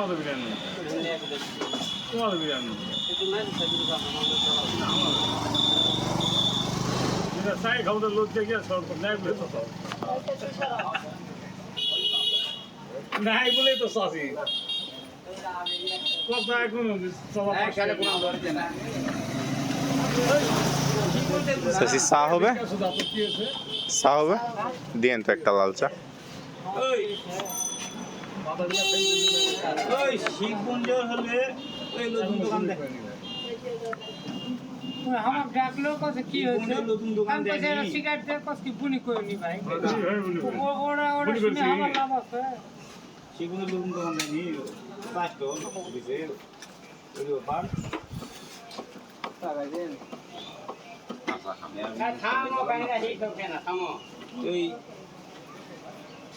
তোমাদের বিরিয়ানি তোমাদের বিরিয়ানি এটা চাই খাব লোক দেখে সব নাই বলে তো সব নাই বলেই তো সাসি কথা এখন চাষি চা হবে চা হবে দিয়েন তো একটা লাল চা ওই বন্ধুর হলে ওই নতুন দোকান দেখ আমার ডাকলো কছে কি হয়েছে? আমি দেয়নি? সিগারেট দে কস কি বুনি কইনি ভাই? বুনি ও- ওরা ওরা শুনে আমার লাভ আছে। শিখ নতুন দোকান দেয়নি পাঁচ তো দিছে। ওই ব্যাপার থামো বাইরে হিট হবে না থামো। ওই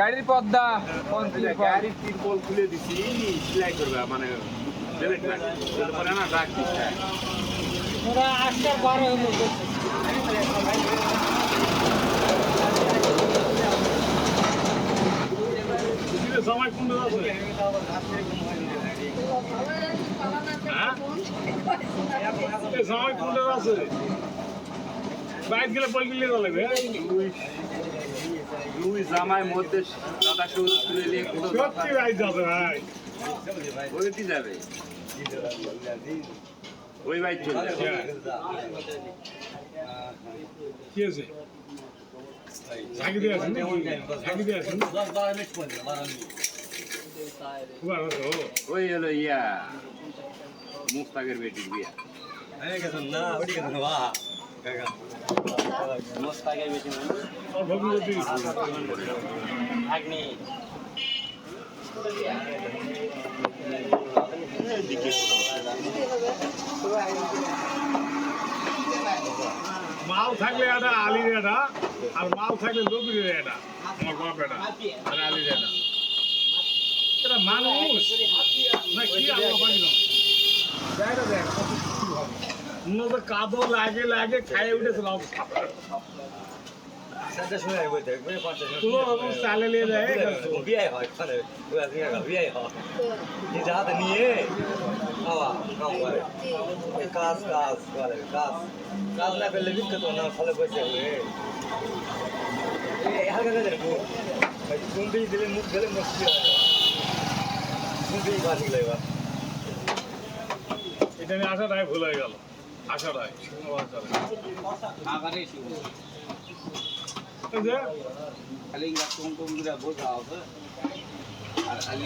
গাড়ির পদ্মা গাড়ির তিরপল খুলে দিছি সেলাই করবে মানে পরে না ডাক দিস ওরা আটটার বারো হলো। সময় কোনটা আছে বাইক গেলে পল গেলে লাগবে। দুই জামাই মধ্যে দাদা শুরু তুলে নিয়ে ভাই ওইটি যাবে। ওই বাইক চলে যাবে। কি আছে ঝাঁকি দিয়ে আছেন? ঝাঁকি দিয়ে আছেন ওই হলো ইয়া মুস্তাকের বেটির বিয়া। মানে আর ভগবতী আগ্নি মাল থাকলে এটা আলির এটা, আর মাল থাকলে লবির এটা। আমার বাপ এটা, আর আলির এটা। এটা মানুষ? না, কি আল্লাহ পারি না জায়গা দেখ কত কিছু হবে উন্নত কাদো লাগে লাগে খাইয়ে উঠেছিল তুলো ওরকম চালে নিয়ে যায় কাজ কাজ করে কাজ কাজ না করলে বিখ্যাত না ফলে বসে হবে হালকা কাজের গুন্ডি দিলে মুখ দিলে মুশকিল হয় গুন্ডি কাজ লাগবে এটা নিয়ে আসাটাই ভুল হয়ে গেল আসাটাই কোনো আশা নেই। আগারে শিব এই যে খালি কম কম করে বোঝা হবে আর খালি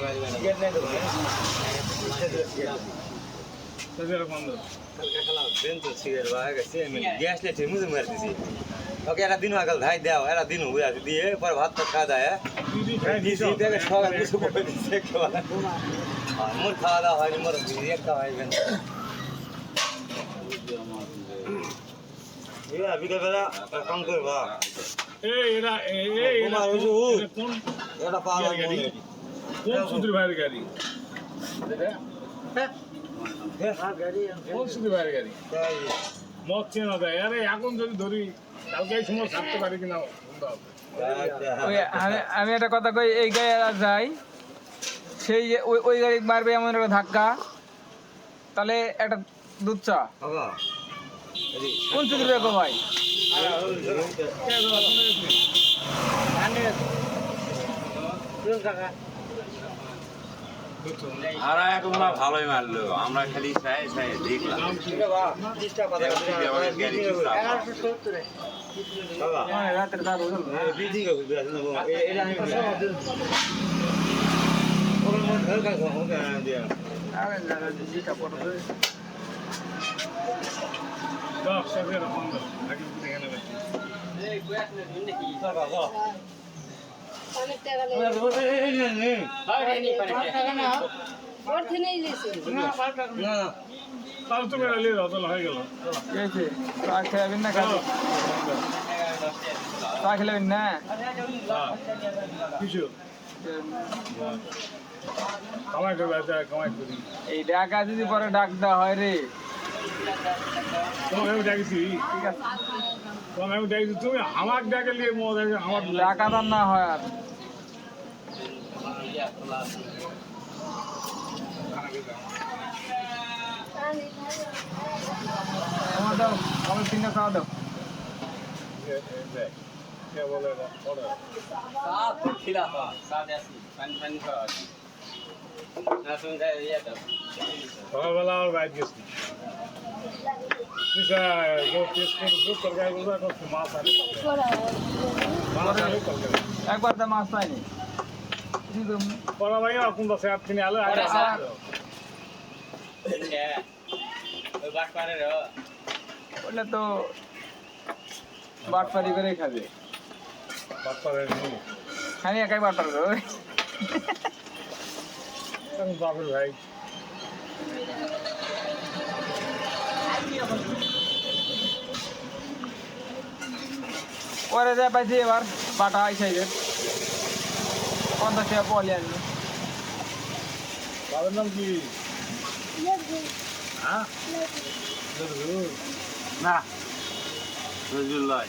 ওকে এরা দিন আগাল ধাই দাও এরা দিন বুঝা দিয়ে পর ভাত তো খাওয়া দেয় সকাল কিছু করে দিচ্ছে মোর খাওয়া দাওয়া হয়নি মোর একটা হয় এরা বিকেলবেলা কাম করবা। এই এরা এই এই এরা তোমার ওই যে কোন- এটা পাওয়া গাড়ি? কোন সুধীর ভাইয়ের গাড়ি? কোন সুধীর ভাইয়ের গাড়ি? মদ চেনা দেয় আরে এখন যদি ধরি কালকে এই সময় ছাড়তে পারি কিনা। ওই আমি আমি একটা কথা কই এই গাড়ি যাই। সেই যে ওই ওই গাড়ি মারবে এমন একটা ধাক্কা। তাহলে একটা দুধ চা। কোন চুরি রেখো ভাই আর এখন না ভালোই মারলো। আমরা খালি চাই চাই দেখলাম? মানে আরে চা খেলাবেন না হ্যাঁ। কিছু কামাই করবে আচ্ছা কামাই করি এই ডাকা যদি পরে ডাক দেওয়া হয় রে তোমাকে আমি ডাকিছি ঠিক আছে তোমাকে আমি ডাকিছি তুমি আমার ডাকে নিয়ে মদ আমার ডাকা তো না হয় আর। আমার তিনটা খাওয়া দাও। টেস্ট করছ করছ মাছ মাছ আনি একবার তো মাছ পাইনি। পড়া ভাই আর কোনটা স্যার কিনে আলো? ওটা তো বাটপারি করে খাবে। একাই বাপের ভাই। পরে যা পাইছি এবার বাটা আই সাইজের পঞ্চাশ টাকা পলি আনলো। বাবার নাম কি? হ্যাঁ? না। রজুল্লাহ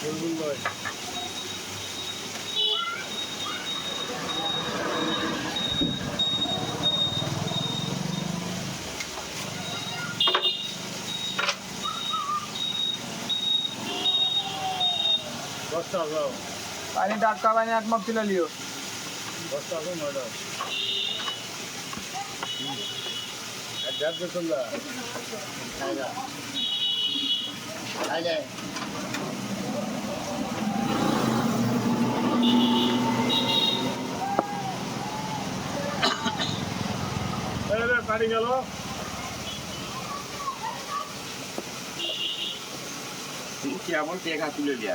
বুলবুল ভাই দশটা যাও পানি টাটকা পানি এক মাপ তুলে লিও দশটা যাও নয়টা এক দেড় দিয়ে চললা এই রে, গাড়ি গেল। কেমন টেকা তুলে দিয়ে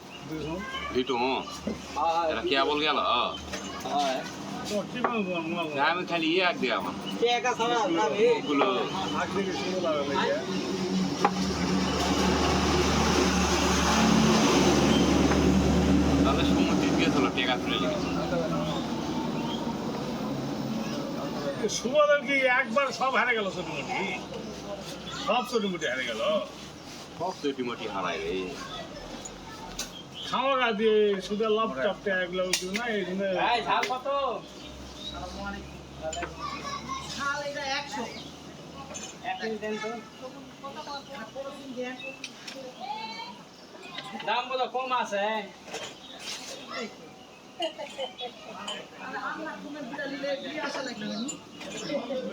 ভিটু এরা কে বল গেল আমি খালি ইয়ে আগ দিয়ে আমার ওগুলো তাদের সমুদ্রে গিয়েছিল টেকা তুলে লেগেছে সুবলের কি একবার সব হারে গেল ছোট মুটি সব ছোট মুটি হারে গেল? সব চটি মটি হারাই রে। খাওয়া গা দিয়ে সুদের লাভ টাপটা এগুলো উঠু না এই জন্য দাম বোধ কম আছে বুঝতে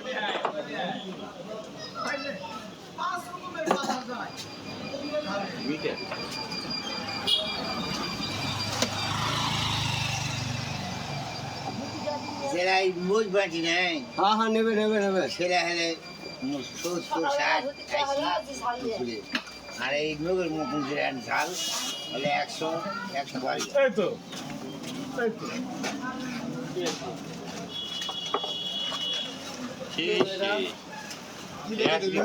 মোজ নাই। হ্যাঁ হ্যাঁ নেবে নেবে নেবে। সেরা হেলে সত্তর ষাট আশি। আর এই নগর মতন যেটা ঝাল হলে একশো একশো বাড়ি। এই তো।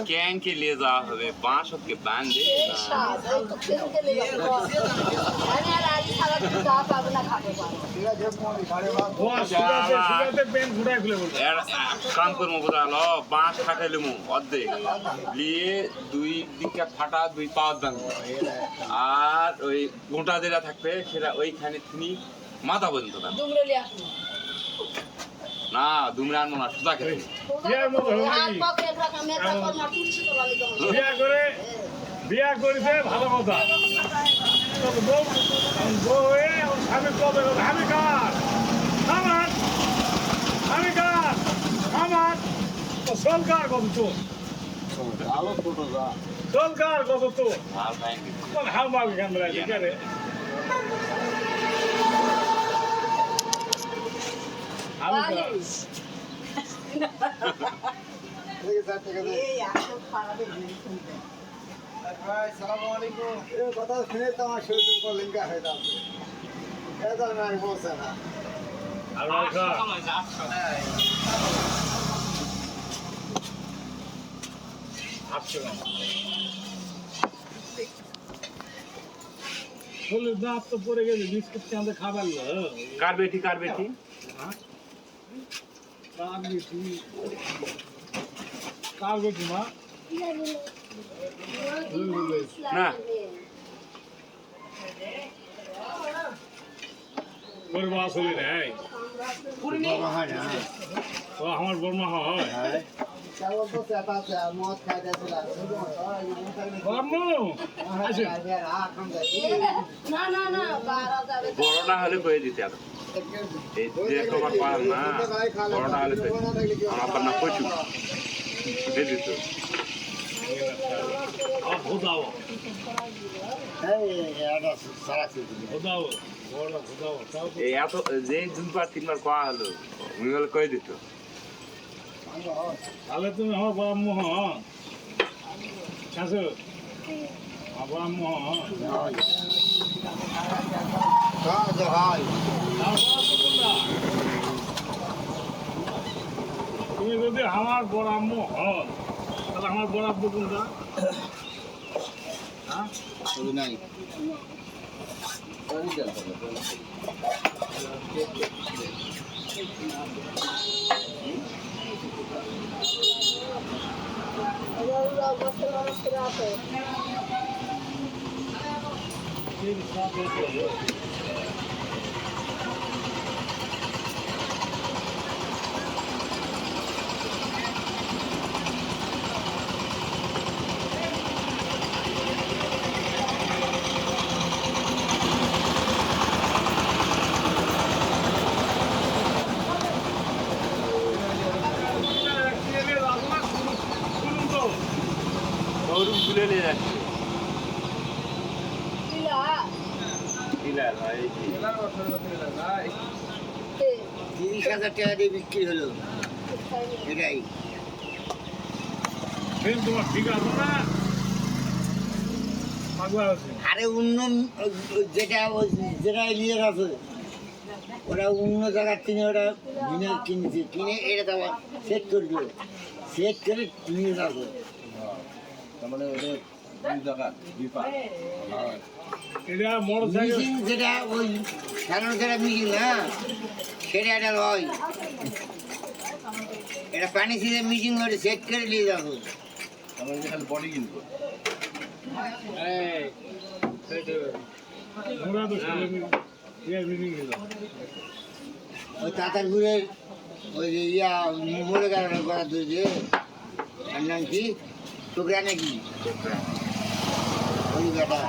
ক্যাং কে নিয়ে যাওয়া হবে বাঁশ ওকে বাঁধে কাম করব বোঝাল বাঁশ ফাটে লিমু অর্ধেক নিয়ে দুই দিকটা ফাটা দুই পাওয়ার দাম আর ওই গোটা যেটা থাকবে সেটা ওইখানে তিনি মাথা পর্যন্ত দাম না দুমরা আনব না সুতা খেতে বিয়ার মতো বিয়া করে বিয়া করেছে ভালো কথা। বউ হয়ে স্বামী কবে আমি কার? আমার? আমি কার? আমার? সরকার কত তো? সরকার কত তো? আর নাই। কোন হাল মাল কেন রাখি রে আমি কার আর কার আসছে না বলে দাঁত তো পড়ে গেছে বিস্কুট খাবার না? কার বেটি কার বেটি? কার বেটি মা না ওর নেই ও আমার বর্মা হয় না বড় হলে কয়ে দিতে এই যে খবর পার না না কয়ে দিতে। আমার আপনার নাম কচু। কয়ে দিত এত, যে দুবার তিনবার কোয়া হলো, উনি হলে কয়ে দিত। তাহলে তুমি আমার বরাম্ম হন শাশু তুমি যদি আমার বরাম্ম হন তাহলে আমার বরাব্দ কোনটা হ্যাঁ আছে শুনুন তো ওরকম তুলে নিয়ে যাচ্ছে দিলা দিলার ভাই তিরিশ হাজার টাকা দিয়ে বিক্রি হলো এটাই তোমার ঠিক আছে না আরে অন্য যেটা যেটা এলিয়ার আছে ওরা অন্য জায়গার থেকে ওরা কিনে কিনেছে কিনে এটা তো সেট করে দিল। সেট করে নিয়ে যাবে। এটা মোটর সাইকেল মিটিং যেটা ওই সাধারণ যেটা হ্যাঁ সেটা একটা লয় এটা পানি সিজে মিটিং করে সেট করে নিয়ে যাব ইয়ে ওই তাতারপুরের ওই যে ইয়া মোড়ে গেল করা তুই যে আর নাম কি টুকরা নাকি ওই বেটা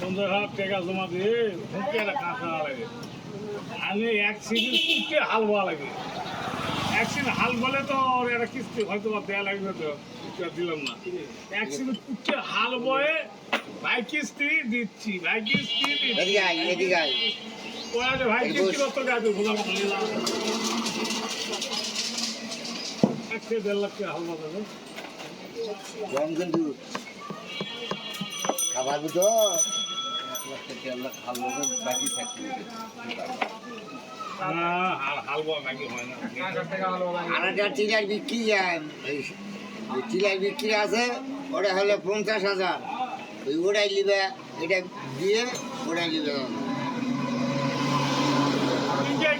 পঞ্চাশ হাজার টাকা জমা দিয়ে কাঁচা না লাগে। আমি এক সিজন কুটে হাল হওয়া লাগে। এক সিজন হাল বলে তো একটা কিস্তি হয়তো বা দেয়া লাগবে তো দিলাম না। এক সিজন কুটে হাল বয়ে ভাই কিস্তি দিচ্ছি ভাই কিস্তি দিচ্ছি। ভাই কিস্তি করতে গাছে ভোলা মতো নিলাম এক থেকে দেড় লাখ টাকা কিন্তু তো টিলার বিক্রি যায়। এই এই টিলার বিক্রি আছে ওটা হলো পঞ্চাশ হাজার। ওই ওটাই নিবে এটা দিয়ে ওটাই নিবে।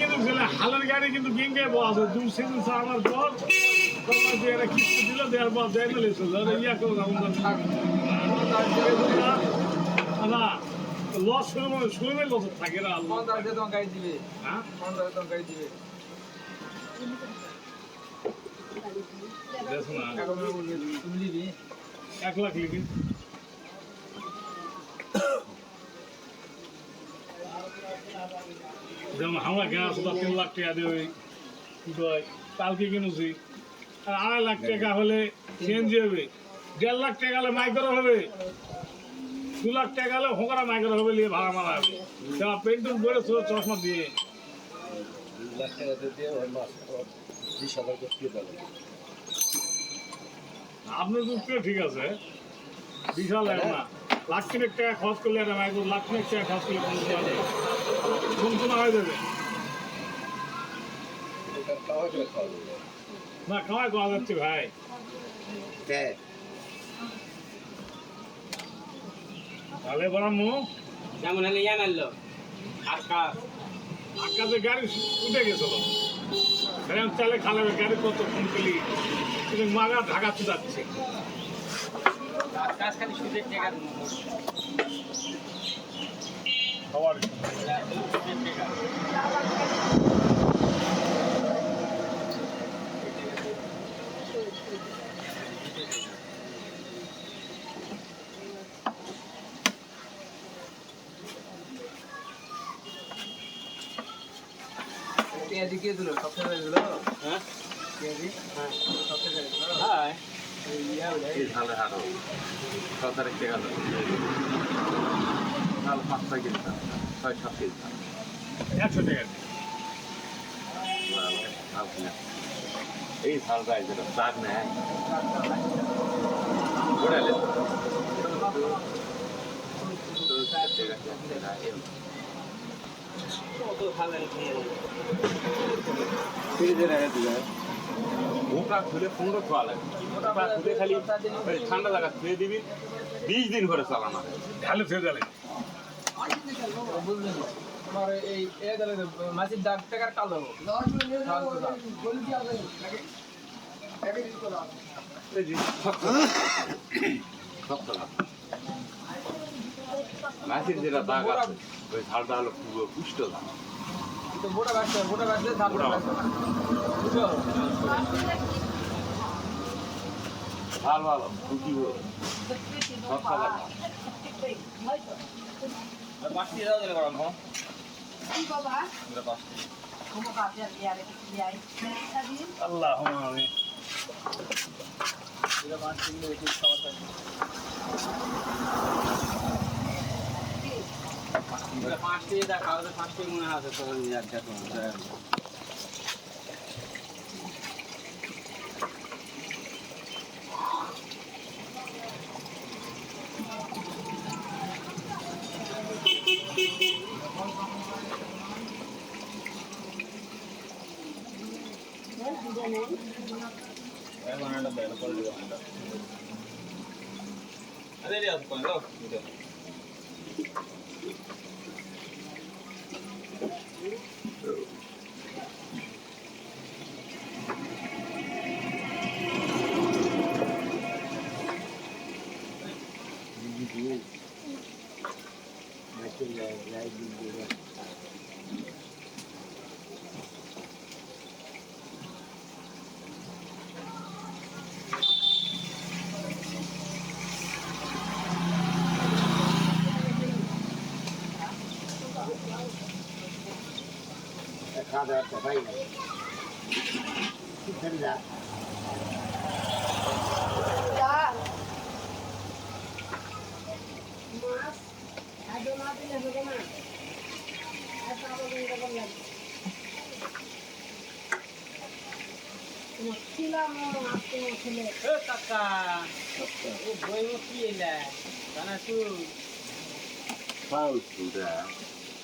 কিন্তু হালের গাড়ি কিন্তু গিঙ্গে বসে সিজন সারানোর পর করে না লস শুরু মানে শুরু লস থাকে না হাজার তোমার গাড়ি দিবে। হ্যাঁ? হাজার তোমার গাড়ি দিবে। এক লাখ লিখি যেমন আমরা গ্যাস ওটা তিন লাখ টাকা দিয়ে কালকে কিনেছি। আড়াই লাখ টাকা হলে সিএনজি হবে। দেড় লাখ টাকা হলে মাইক্রো হবে। দু লাখ টাকা হলে হোকরা মাইক্রো হবে নিয়ে ভাড়া মারা হবে। সেটা পেন্টুন করে চশমা দিয়ে। আপনার যুক্তিও ঠিক আছে। বিশাল এক না। লাখ তিনেক টাকা খরচ করলে একটা মাইক্রো লাখ তিনেক টাকা খরচ করলে কোনো কোন হয়ে যাবে। না খাওয়াই করা যাচ্ছে ভাই তাহলে বরাম্মু যেমন হলে ইয়ান আনলো আর কাজ আকাশে গাড়ি উঠে গেছিল। এরকম চালে খালে গাড়ি কত ফোন করলি? কিন্তু মাগা ঢাকা চুদাচ্ছে কাজ খালি সুদের টাকা। খাবার পেঁয়াজি কে দিল সবচেয়ে দিল হ্যাঁ? পেঁয়াজি হ্যাঁ। সবচেয়ে দিল হ্যাঁ এই ঝালে হারো তারিখ টাকা দেবো ঝাল পাঁচ ছয় কেজি দাম ছয় সাত কেজি দাম একশো টাকা দিয়ে। ঝাল কিনে এই ঝালটা যেটা চার নেয় ঘোরালে কত ভালো ওটা খুলে পনেরো খোয়া লাগে। ওটা খুলে খালি ঠান্ডা জায়গা ধুয়ে দিবি বিশ দিন করে চালানো ঢালে ফেলে বুঝলেন তোমার এই এ দিলে মাছির ডাক টাকার কালো ঝাল মাছের যেটা দাগ আছে। ওই ঝালটা হলো পুরো পুষ্ট কিন্তু মোটা বাসতে মোটা মোটা বাসতে বুঝছ? ঝাল ভালো রুটি সব খাবার পাঁচটি দাও দিলে গরম হ্যাঁ আল্লাহ আমি এটা পাঁচ পাঁচটি দেখা পাঁচটি মনে আছে তো വേണ്ട വേണ്ട ക്വാളിറ്റി വേണ്ട അതല്ലേ അത് കൊണ്ടോ ഇത് হয় না ঠান্ডা চাল মাছ খাদ্য না দিলে হবে না এত আবেদন করবেন না তোমার ছিলাম মাছ ছেলে এ কাকা ও বই কি এলা জানা তু ফাউল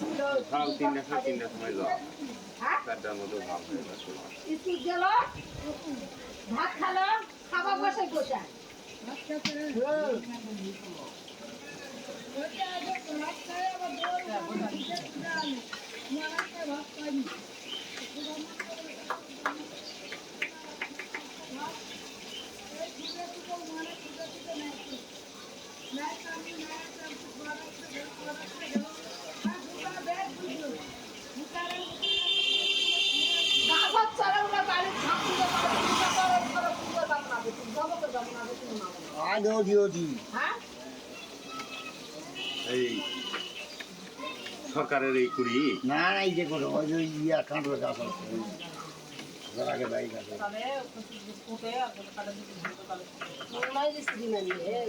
সকাল তিনটা সাড়ে তিনটার সময় যাওয়া চারটার মতো ভাব হয়ে স্কুল গেল। ভাত খালো খাবার বসে কোথায়? গাছত চড়াউনা বাড়ির ঝাঁপ দিলে পারে, পূজা করে, করে পূজা যাব না, বেশি যাব তো যাব না, বেশি না। আজ ওটি ওটি হ্যাঁ? এই সরকারের এই কুড়ি। না না এই যে করো ওই যে ইয়া কাঁটলো গাছ আছে আগে গাছ আছে। মনে শ্রীমান কিন্তু ডাল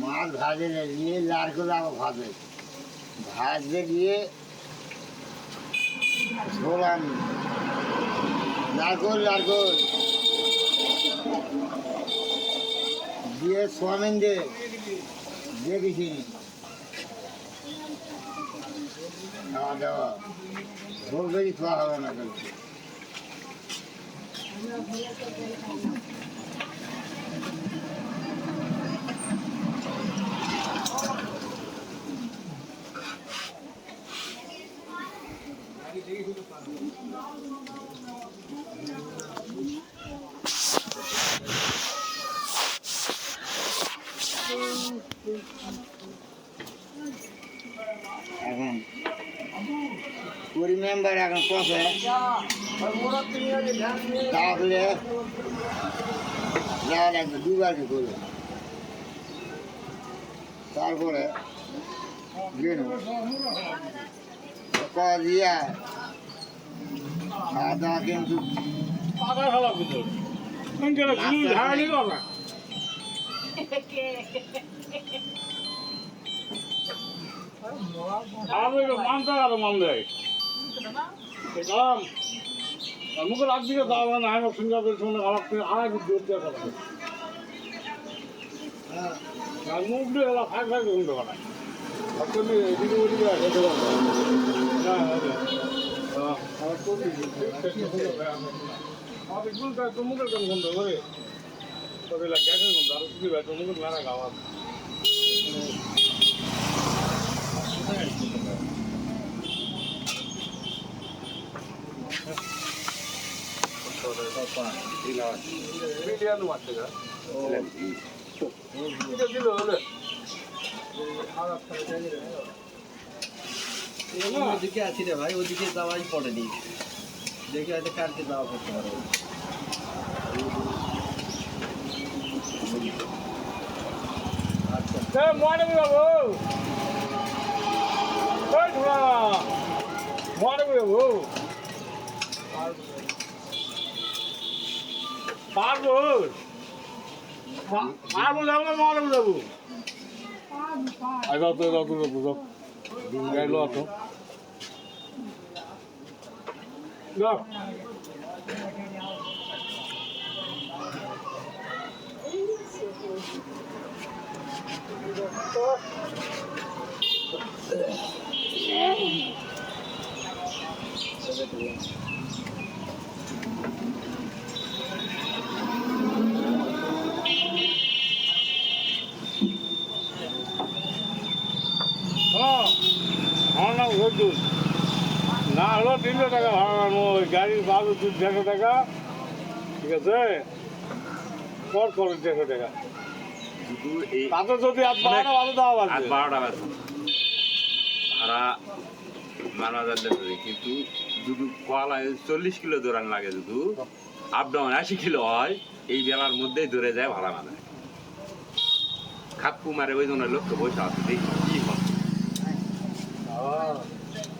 মাছ ভাজে নিয়ে নারকেল আবার ভাজে। ভাজতে গিয়ে ঝোলান। নারকেল নারকেল দিয়ে সোয়ামিন দিয়ে দেখেছি। খাওয়া দাওয়া ভোগ বেশি খাওয়া হবে না কিন্তু এখন কুড়ি মেম্বার এখন কষে। তাহলে যাওয়া লাগবে দুবার কি করবে? তারপরে আমি মানতে গেল মান দেয়। দাম মুখে রাত দিকে দাম না আমার সঙ্গে সঙ্গে আমার আড়াই ফুট দূর দিয়ে কথা আর মুখ দিয়ে গেলা ফাঁক ফাঁক ঘুমতে পারে অ্যাকচুয়ালি এদিকে ওদিকে যেতে পারব না আমার তো আমাদের গুলটা তো মুখের কেন গন্ধ করে তবে গ্যাসের গন্ধ, আরও যদি ভাই তো মুখের মেরা খাওয়া বিরিয়ানি মারতে গা এটা দিল হলে ওদিকে আছি রে ভাই ওদিকে যাওয়াই পড়েনি দেখি হয়তো কালকে যাওয়া করতে পারব এ মনে বাবু মনে বাবু পারব পারব যাব না মনে যাব আগে তো যাও তো আতো যাও দুধ না হলো তিনশো টাকা ভাড়া ওই গাড়ির দুধ দেড়শো টাকা। ঠিক আছে? কর খরচ দেড়শো টাকা। তাতে যদি আজ বারোটা ভালো আজ পারবে বারোটা ভাড়া মারা যাচ্ছে কিন্তু দুধু কলায় চল্লিশ কিলো দৌড়ান লাগে দুধু আপ ডাউন আশি কিলো হয় এই বেলার মধ্যেই ধরে যায় ভাড়া মারা খাপ্পু মারে ওই জন্য লোককে বসে আছে দেখি কি হয়।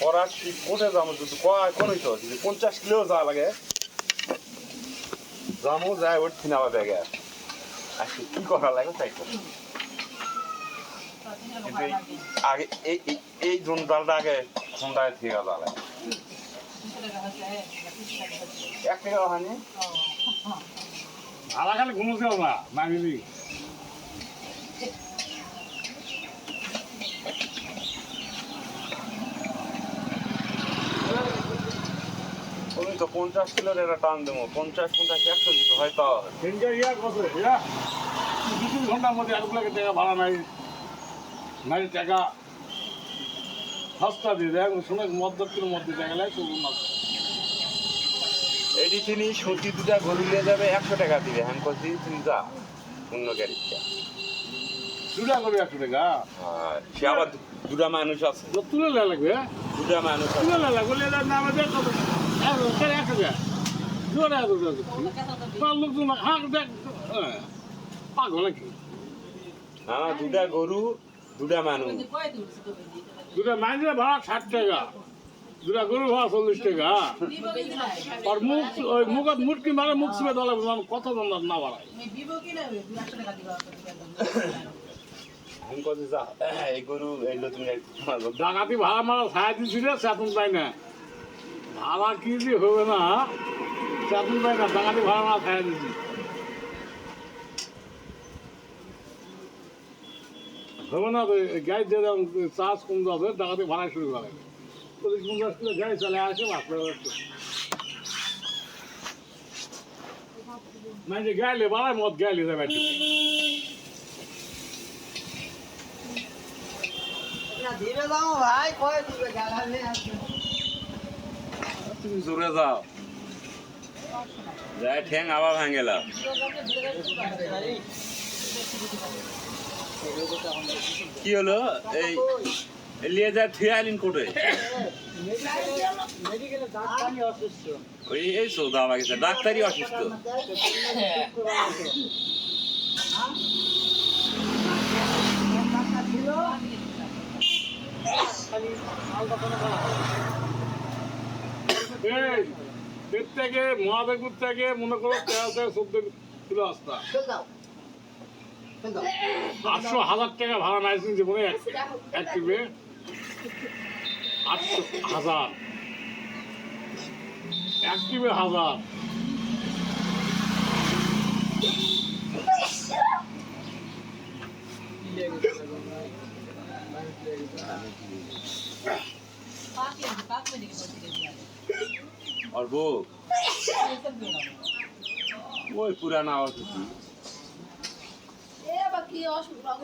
পরার ঠিক কোটে যাব যদি কয় কোনই তো যদি পঞ্চাশ কিলো যা লাগে যাব যায় ওর থিনাবা ব্যাগে। আজকে কি করা লাগে তাই। কিন্তু আগে, এই, এই- জোন ডালটা আগে হোন্ডায় থেকে জ্বালায় এক টাকা হয়নি? ভাড়া খালি ঘুমোতে হবে না মাগিলি তো পঞ্চাশ কিলোর একটা টান দেবো। পঞ্চাশ পঞ্চাশ একশো ইয়া দু তিন ঘণ্টার মধ্যে টাকা ভাড়া নাই। নাই টাকা। সস্তা দিয়ে দেয়। শুনে মধ্যত্বের মধ্যে টাকা লাগে এটি তিনি সত্যি দুটা গরু নিয়ে যাবে একশো টাকা দিবে। হ্যাঁ করছি তুমি যা অন্য গাড়িটা দুটা করে একশো টাকা? আর সে আবার দুটা মানুষ আছে। তুলে লাগবে দুটা মানুষ তুলে লাগবে নামে পাগল নাকি না দুটা গরু দুটা মানুষ। দুটা মাইনে ভাড়া ষাট টাকা। দুটা গরু ভাড়া চল্লিশ টাকা। আর মুখ ওই মুখত মুটকি মারে মুখ শুয়ে দলে কত দাম না বাড়ায়। ডাকাতি ভাড়া মারা ছায়া দিছিল সেতন পাই না। ভাড়া কি যে হবে না। সেতন পাই না ডাকাতি ভাড়া মারা ছায়া দিছি হবে না তো গাড়ি দিয়ে দাম চার্জ কম যাবে ডাকাতি ভাড়া শুরু করে চল্লিশ পঞ্চাশ কিলো গাড়ি চলে আসে পারছে মানে গাইলে বাড়ায় মদ গাইলে যাবে। তুমি জোরে যাও। যাই ঠ্যাং আবার ভাঙেলা। কি হলো? এই লিয়ে যা থুয়ে আইলিন কোটে? ওই এই সৌদা গেছে ডাক্তারই অসুস্থ। এই এর থেকে মহাদেবপুর থেকে মনে করো তেরো থেকে চোদ্দ কিলো আসতা আটশো হাজার টাকা ভাড়া নাইছেন জীবনে এক টিপে। আটশো হাজার। এক টিপে হাজার। আর বউ ওই পুরানা অসুখ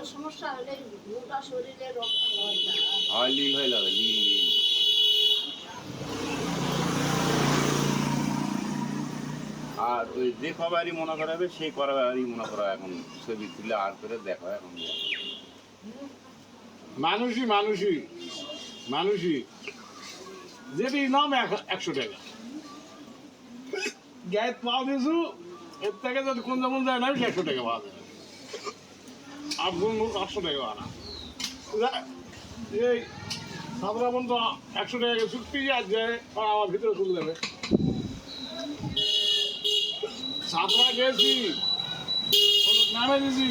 সমস্যা হলে মোটা শরীরে রক্ত হয় না। লিল যাবে লিল লিল আর ওই যে কবারই মনে করাবে সেই কবারই মনে করা এখন ছবি তুলে আর করে দেখো এখন মানুষই মানুষই মানুষই যেটি নাম এক- একশো টাকা গ্যাস পাওয়া দিয়েছু, এর থেকে যদি কোন যেমন যায় না একশো টাকা পাওয়া যাবে আট গুণ আটশো টাকা আনা এই সাধারণ তো একশো টাকা চুক্তি আর যায়, আর আমার ভিতরে তুলে দেবে সাতরা গেছি নামে দিয়েছি